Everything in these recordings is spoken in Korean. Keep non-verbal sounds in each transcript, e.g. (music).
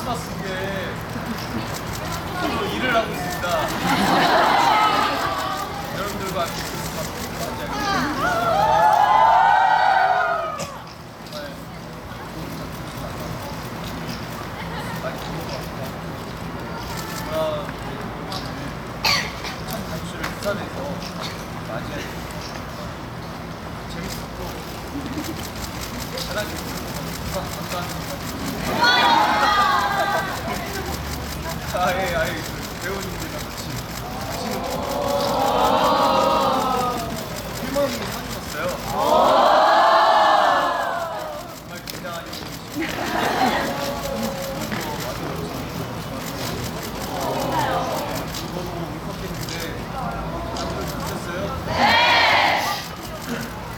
크리스마스인데 저도 일을 하고 있습니다. 여러분들과 함께 크리스마스 재밌었고 감사하는 것 아예 아예 그 배우님들이랑 같이 하시는 거 필모님이 사주셨어요. 정말 굉장한 일이시고 저도 울컥했는데 다들 보셨어요?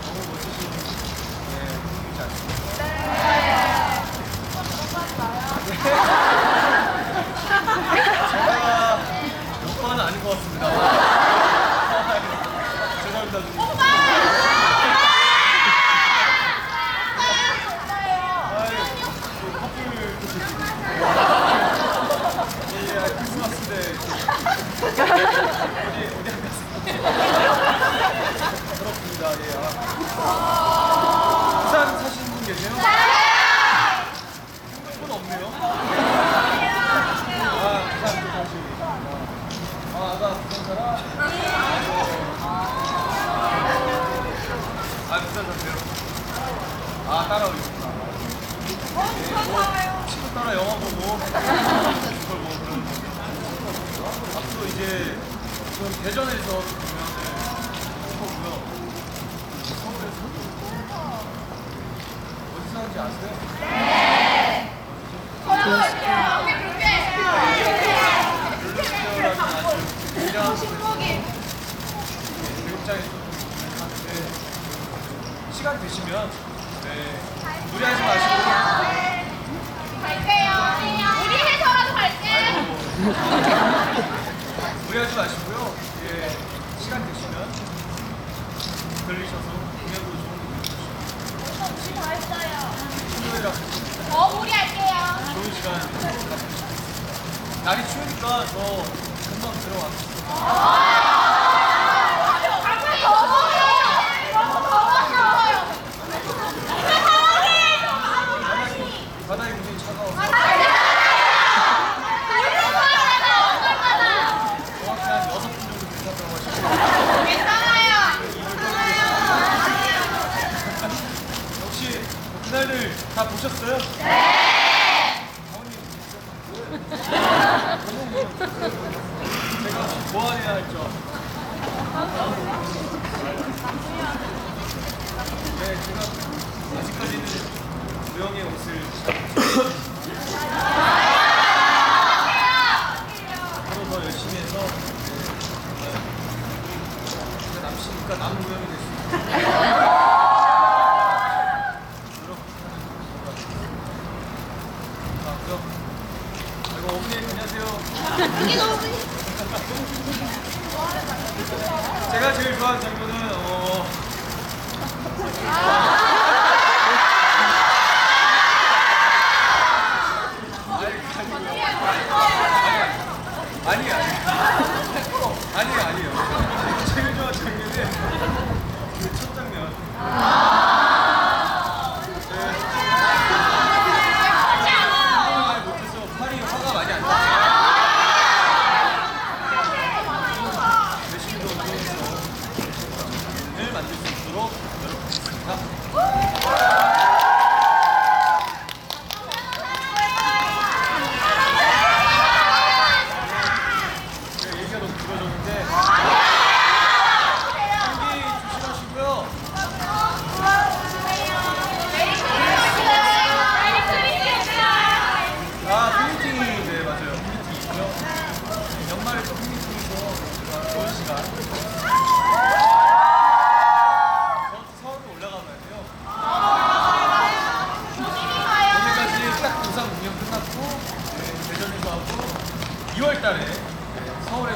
너무 멋지신 예, 분이지 않습니까? 제가 오빠는 아닌 것 같습니다. 죄송합니다. 누님. 아이, 그 커플 예, 아, 크리스마스인데 어디 어디 안 갔어요? 그렇습니다. 예. 아. 부산 사시는 분 계세요? 핸드폰 없네요. 아, 부산 또 다시. 아, 나 부산 살아. 아, 부산 사세요? 아, 따라오겠구나. 뭐, 친구 따라 영화 보고 그걸 뭐 그런 거. 앞으로 이제 좀 대전에서 공연을 할 거고요. 서울에서 어디서 하는지 아세요? 시간 되시면 네, 무리하지 마시고 우리 해서라도 갈게. 무리하지 마시고요. 예, 시간 되시면 들리셔서 공연도 좋은 다 했어요. 더 무리할게요. 좋은 시간. 날이 추우니까 더 금방 들어왔어요. 너무 더워요. 너무 더워요. 바닥이, 바닥이 굉장히 차가워서 정확히 한 여섯 분 정도 괜찮다고 하시고 괜찮아요. 혹시 그날들 다 보셨어요? 네! 제가 뭐 해야 할죠? 네, 제가 아직까지는 무용의 옷을 앞으로 더 열심히 해서 네, 정말 제가 남씨니까 남 무용이 될 수 있습니다. 아. 아이고, 어머니, 안녕하세요. (laughs) 제가 제일 좋아하는 장면은, 어.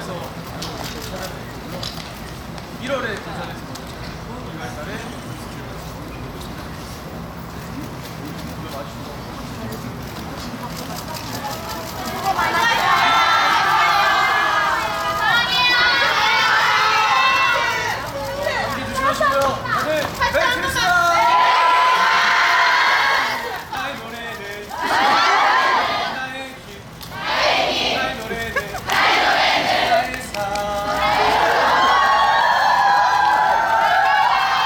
서울에서 촬영했고요. 1월에 부산에서 2월달에 이걸 마치고